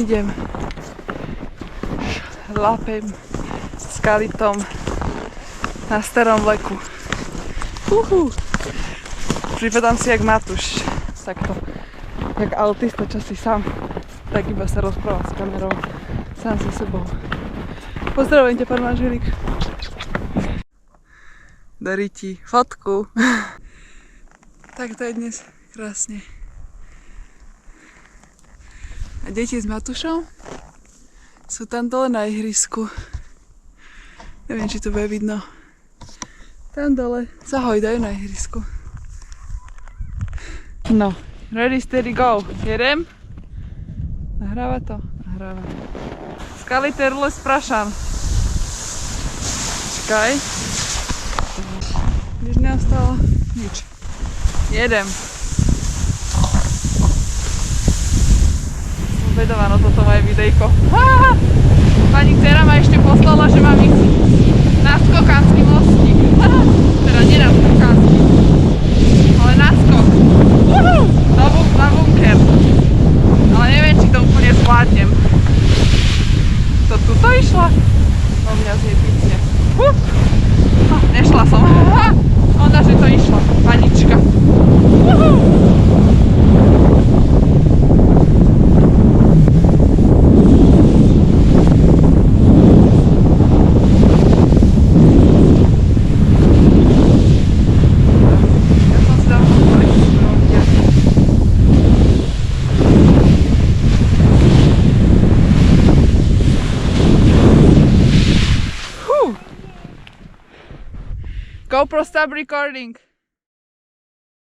Idem. Lapem s kalitom na starom vleku. Uhu. Pripadám si jak Matúš. Takto. Jak autista, čo si sám. Tak iba sa rozpráva s kamerou. Sám so sebou. Pozdravujem ťa, pán manželík. Darí ti fotku. tak to je dnes krásne. Deti s Matušom sú tam dole na ihrisku. Neviem, či to bude vidno. Tam dole sa hojdajú na ihrisku. No, ready, steady, go. Jedem? Nahráva to? Nahráva. Skalité rule sprašan. Čakaj. Nič neostalo? Nič. Jedem. Na toto moje videjko. Pani dcera ma ešte poslala, že mám ísť na skokánsky mostík. Teda nie na skokánsky, ale na skok. Na, bu- na bunker. Ale neviem, či to úplne zvládnem. To tuto išla? No mňa zjebíte. GoPro stop recording.